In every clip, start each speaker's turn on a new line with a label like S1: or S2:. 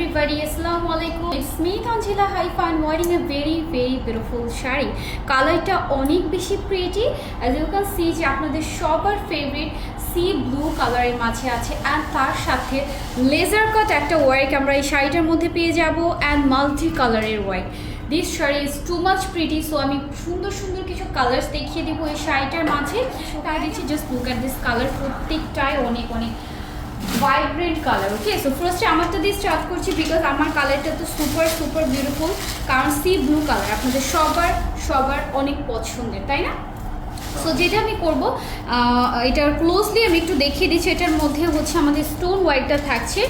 S1: everybody, Assalamu alaikum. It's me Tanjila Haifa and wearing a very very beautiful sari কালারটা অনেক বেশি pretty as you can see যে আপনাদের সবার favourite C blue কালারের মাঝে আছে অ্যান্ড তার সাথে লেজার কাট একটা ওয়ার্ক আমরা এই শাড়িটার মধ্যে পেয়ে যাব অ্যান্ড মাল্টি কালারের work this sari is too much pretty so আমি সুন্দর সুন্দর কিছু কালার্স দেখিয়ে দেবো এই শাড়িটার মাঝে। তাই দিচ্ছি just look at this colour প্রত্যেকটাই অনেক অনেক ভাইব্রেন্ট কালার ওকে সো ফার্স্টে আমারটা দিয়ে স্টার্ট করছি বিকজ আমার কালারটা তো সুপার সুপার বিউটিফুল কারণ সি ব্লু কালার আপনাদের সবার সবার অনেক পছন্দের, তাই না? সো যেটা আমি করব এটার ক্লোজলি আমি একটু দেখিয়ে দিচ্ছি, এটার মধ্যে হচ্ছে আমাদের স্টোন হোয়াইটটা থাকছে।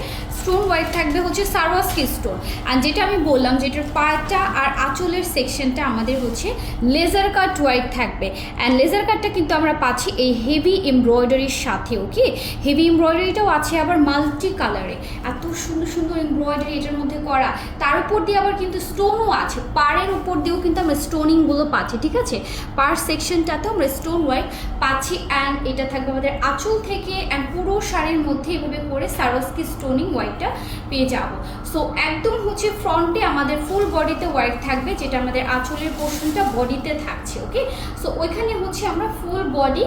S1: স্টোন হোয়াইট থাকবে হচ্ছে সারওয়াস্কি স্টোন আর যেটা আমি বললাম, যেটার পাটা আর আঁচলের সেকশনটা আমাদের হচ্ছে লেজার কাট হোয়াইট থাকবে। অ্যান্ড লেজার কাটটা কিন্তু আমরা পাচ্ছি এই হেভি এমব্রয়ডারির সাথে ওকে হেভি এমব্রয়ডারিটাও আছে আবার মাল্টি কালারে এত সুন্দর সুন্দর এমব্রয়ডারি এটার মধ্যে করা। তার উপর দিয়ে আবার কিন্তু স্টোনও আছে। পাড়ের উপর দিয়েও কিন্তু আমরা স্টোনিংগুলো পাচ্ছি, ঠিক আছে? পার সেকশনটাতেও আমরা স্টোন হোয়াইট পাচ্ছি। অ্যান্ড এটা থাকবে আমাদের আঁচল থেকে অ্যান্ড পুরো শাড়ির মধ্যে এভাবে করে সারস্কি স্টোনিং হোয়াইটটা পেয়ে যাব। সো একদম হচ্ছে ফ্রন্টে আমাদের ফুল বডিতে হোয়াইট থাকবে, যেটা আমাদের আঁচলের পোর্শনটা বডিতে থাকছে ওকে সো ওইখানে হচ্ছে আমরা ফুল বডি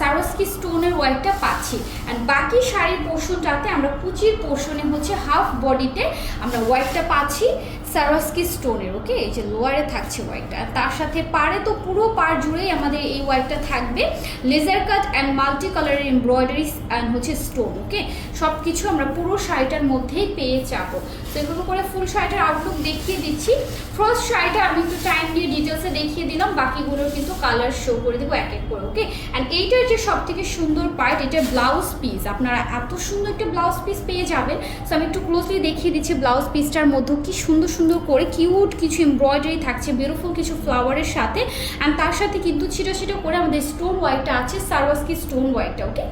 S1: সারস্কি স্টোনের হোয়াইটটা পাচ্ছি। অ্যান্ড বাকি শাড়ির পোর্শনটাতে আমরা কুচির পোর্শনে হচ্ছে হাফ বডিতে আমরা হোয়াইটটা পাচ্ছি। সারস্কি স্টোনের ওকে এই যে লোয়ারে থাকছে হোয়াইটটা তার সাথে পারে তো পুরো পার জুড়েই আমাদের এই হোয়াইটটা থাকবে। লেজার কাট অ্যান্ড মাল্টি কালারের এমব্রয়ডারি অ্যান্ড হচ্ছে স্টোন ওকে সব কিছু আমরা পুরো শাড়িটার মধ্যেই পেয়ে যাব। তো এগুলো করে ফুল শাড়িটার আউটলুক দেখিয়ে দিচ্ছি। ফার্স্ট শাড়িটা আমি একটু টাইম দিয়ে ডিটেলসে দেখিয়ে দিলাম। বাকিগুলোর কিন্তু কালার শো করে দেবো এক এক করে ওকে অ্যান্ড এইটার যে সব থেকে সুন্দর পার্ট এটা ব্লাউজ পিস আপনারা এত সুন্দর একটা ব্লাউজ পিস পেয়ে যাবেন। সো আমি একটু ক্লোজলি দেখিয়ে দিচ্ছি ব্লাউজ পিসটার মধ্যে কি সুন্দর সুন্দর করে কিউট কিছু এমব্রয়ডারি থাকছে বিউটিফুল কিছু ফ্লাওয়ারের সাথে অ্যান্ড তার সাথে কিন্তু ছিটা ছিটা করে আমাদের স্টোন হোয়াইটটা আছে সারওয়াস্কি স্টোন হোয়াইটটা ওকে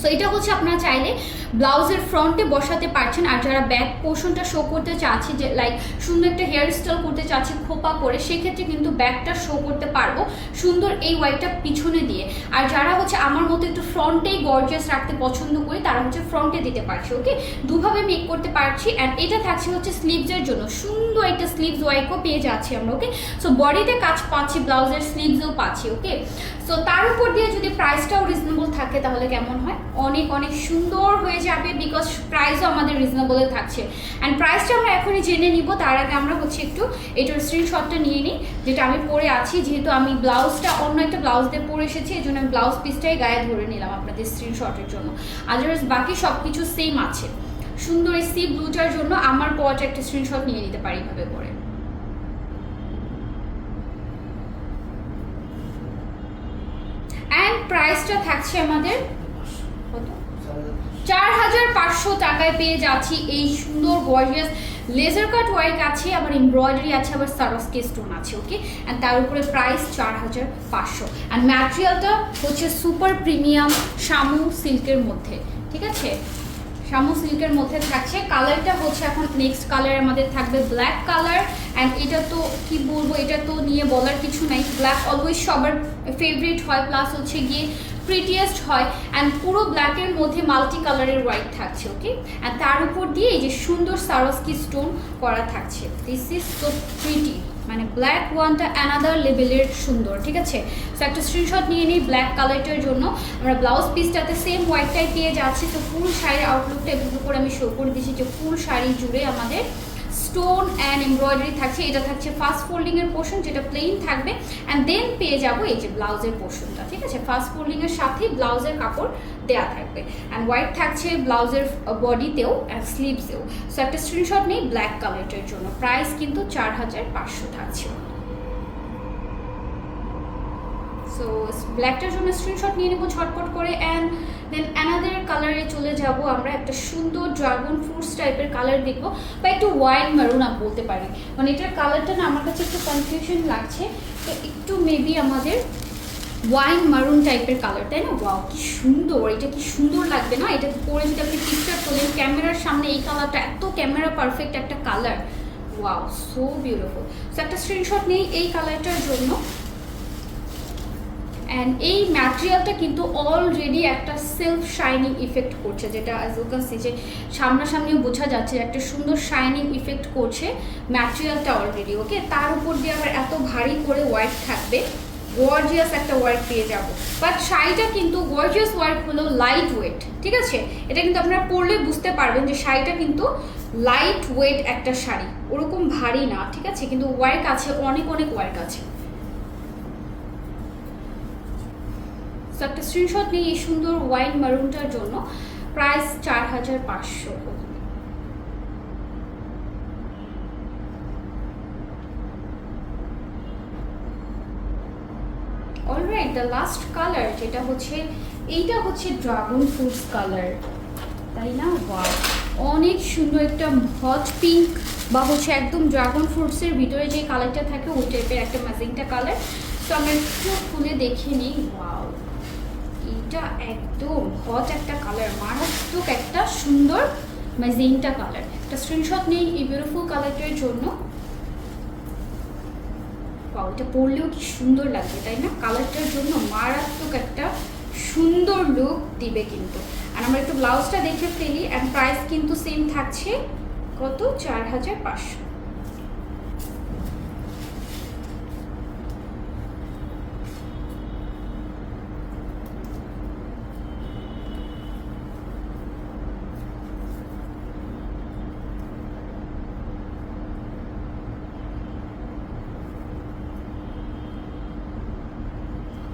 S1: সো এটা হচ্ছে আপনারা চাইলে ব্লাউজের ফ্রন্টে বসাতে পারছেন। আর যারা ব্যাক পোর্শনটা শো করতে চাচ্ছি যে লাইক সুন্দর একটা হেয়ার স্টাইল করতে চাচ্ছি খোপা করে, সেক্ষেত্রে কিন্তু ব্যাকটা শো করতে পারব সুন্দর এই হোয়াইটটা পিছনে দিয়ে। আর যারা হচ্ছে আমার মতো একটু ফ্রন্টেই গর্জিয়াস রাখতে পছন্দ করি, তারা হচ্ছে ফ্রন্টে দিতে পারছি ওকে দুভাবে মেক করতে পারছি অ্যান্ড এটা থাকছে হচ্ছে স্লিভসের জন্য। সুন্দর একটা স্লিভস ওয়াইকও পেয়ে যাচ্ছি আমরা ওকে সো বডিতে কাজ পাচ্ছি ব্লাউজের স্লিভসও পাচ্ছি ওকে সো তার উপর দিয়ে যদি প্রাইসটাও রিজনেবল থাকে, তাহলে কেমন হয়? অনেক অনেক সুন্দর হয়ে যাবে বিকজ প্রাইসও আমাদের রিজনেবলে থাকছে। অ্যান্ড প্রাইসটা আমরা এখনই জেনে নিব, তার আগে আমরা হচ্ছে একটু এটার স্ক্রিনশটটা নিয়ে নিই, যেটা আমি পরে আছি, যেহেতু আমি ব্লাউজটা অন্য একটা ব্লাউজ দিয়ে পরে এসেছি, এই জন্য আমি ব্লাউজ পিসটাই গায়ে ধরে নিলাম আপনাদের স্ক্রিনশটের জন্য। আদারওয়াইজ বাকি সব কিছু সেম আছে। সুন্দর এই সি ব্লুটার জন্য আমার পরটা একটা স্ক্রিনশট নিয়ে নিতে পারি ভাবে করে অ্যান্ড প্রাইসটা থাকছে আমাদের চার হাজার পাঁচশো টাকায় পেয়ে যাচ্ছি এই সুন্দর গর্জিয়াস লেজার কাট ওয়ার্ক আছে, আবার এমব্রয়ডারি আছে, আবার সারস্কে স্টোন আছে ওকে অ্যান্ড তার উপরে প্রাইস চার হাজার পাঁচশো। অ্যান্ড ম্যাটেরিয়ালটা হচ্ছে সুপার প্রিমিয়াম শামু সিল্কের মধ্যে, ঠিক আছে? শামু সিল্কের মধ্যে থাকছে। কালারটা হচ্ছে এখন নেক্সট কালার আমাদের থাকবে ব্ল্যাক কালার। অ্যান্ড এটা তো কি বলব, এটা তো নিয়ে বলার কিছু নাই। ব্ল্যাক অলওয়েজ সবার ফেভারিট হয়। প্লাস হচ্ছে গিয়ে প্রিটিয়েস্ট হয় অ্যান্ড পুরো ব্ল্যাকের মধ্যে মাল্টি কালারের হোয়াইট থাকছে ওকে অ্যান্ড তার উপর দিয়ে এই যে সুন্দর সারস্কি স্টোন করা থাকছে। দিস ইজ সো প্রিটি মানে ব্ল্যাক ওয়ানটা অ্যানাদার লেভেলের সুন্দর, ঠিক আছে? সো একটা স্ক্রিনশট নিয়ে নিই ব্ল্যাক কালারটার জন্য। আমরা ব্লাউজ পিসটাতে সেম হোয়াইটটাই পেয়ে যাচ্ছি, তো ফুল শাড়ির আউটলুকটা এগুলো করে আমি শো করে দিচ্ছি যে ফুল শাড়ি জুড়ে আমাদের স্টোন অ্যান্ড এমব্রয়ডারি থাকছে, এটা থাকছে ফার্স্ট ফোল্ডিংয়ের পোর্শন যেটা প্লেন থাকবে অ্যান্ড দেন পেয়ে যাব এই যে ব্লাউজের পোর্শনটা ঠিক আছে? ফার্স্ট ফোল্ডিংয়ের সাথেই ব্লাউজের কাপড় দেওয়া থাকবে অ্যান্ড হোয়াইট থাকছে ব্লাউজের বডিতেও অ্যান্ড স্লিভসেও সো একটা স্ক্রিনশট নেই ব্ল্যাক কালারটার জন্য। প্রাইস কিন্তু চার হাজার পাঁচশো থাকছে সো ব্ল্যাকটার জন্য স্ক্রিনশট নিয়ে নেব ছটপট করে অ্যান্ড দেন অ্যানাদার কালারে চলে যাব আমরা। একটা সুন্দর ড্রাগন ফ্রুটস টাইপের কালার দেখব, বা একটু ওয়াইন মারুন আপ বলতে পারি। মানে এটার কালারটা না, আমার কাছে একটু কনফিউশন লাগছে। তো একটু মেবি আমাদের ওয়াইন মারুন টাইপের কালার তাই না? ওয়াও কি সুন্দর! এটা কি সুন্দর লাগবে না? এটা পরে যদি আপনি পিকচার তোলেন, ক্যামেরার সামনে এই কালারটা এত ক্যামেরা পারফেক্ট একটা colour wow so beautiful so একটা স্ক্রিনশট নেই এই কালারটার জন্য। অ্যান্ড এই ম্যাটেরিয়ালটা কিন্তু অলরেডি একটা সেলফ শাইনিং ইফেক্ট করছে, যেটা অ্যাজ ইউ ক্যান সি যে সামনাসামনি বোঝা যাচ্ছে একটা সুন্দর শাইনিং ইফেক্ট করছে ম্যাটেরিয়ালটা অলরেডি ওকে তার উপর দিয়ে আবার এত ভারী করে ওয়ার্ক থাকবে গর্জিয়াস একটা ওয়ার্ক পেয়ে যাব। বাট শাড়িটা কিন্তু গর্জিয়াস ওয়ার্ক হলো লাইট ওয়েট ঠিক আছে? এটা কিন্তু আপনারা পরলে বুঝতে পারবেন যে শাড়িটা কিন্তু লাইট ওয়েট একটা শাড়ি, ওরকম ভারী না, ঠিক আছে? কিন্তু ওয়ার্ক আছে, অনেক অনেক ওয়ার্ক আছে। তো একটা স্ক্রিনশট নিয়ে এই সুন্দর ওয়াইন মারুনটার জন্য প্রাইস চার হাজার পাঁচশো। অলরাইট দ্য লাস্ট কালার যেটা হচ্ছে, এইটা হচ্ছে ড্রাগন ফ্রুটস কালার তাই না? ওয়াও অনেক সুন্দর একটা হট পিঙ্ক বা হচ্ছে একদম ড্রাগন ফ্রুটসের ভিতরে যে কালারটা থাকে, ওই টাইপের একটা ম্যাজিংটা কালার তো আমরা একটু খুলে দেখে নিই। ওয়াও এটা একদম হট একটা কালার মারাত্মক একটা সুন্দর ম্যাজিংটা কালার একটা স্ক্রিনশট নেই এই বিউটিফুল কালারটার জন্য। এটা পরলেও কি সুন্দর লাগবে তাই না? কালারটার জন্য মারাত্মক একটা সুন্দর লুক দিবে কিন্তু। আর আমরা একটু ব্লাউজটা দেখে ফেলি অ্যান্ড প্রাইস কিন্তু সেম থাকছে কত? চার হাজার পাঁচশো।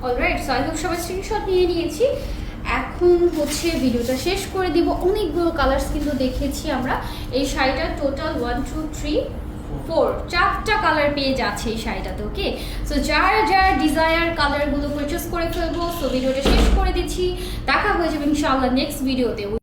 S1: অলরাইট সো আই হোপ সবাই স্ক্রিনশট নিয়ে নিয়েছি। এখন হচ্ছে ভিডিওটা শেষ করে দিব। অনেকগুলো কালার্স কিন্তু দেখেছি আমরা। এই শাড়িটা total one two three four চারটা কালার পেয়ে যাচ্ছে এই শাড়িটাতে ওকে সো যার যার ডিজায়ার কালারগুলো পারচেস করে ফেলব সো ভিডিওটা শেষ করে দিচ্ছি। দেখা হয়ে যাবে ইনশাআল্লাহ নেক্সট ভিডিওতে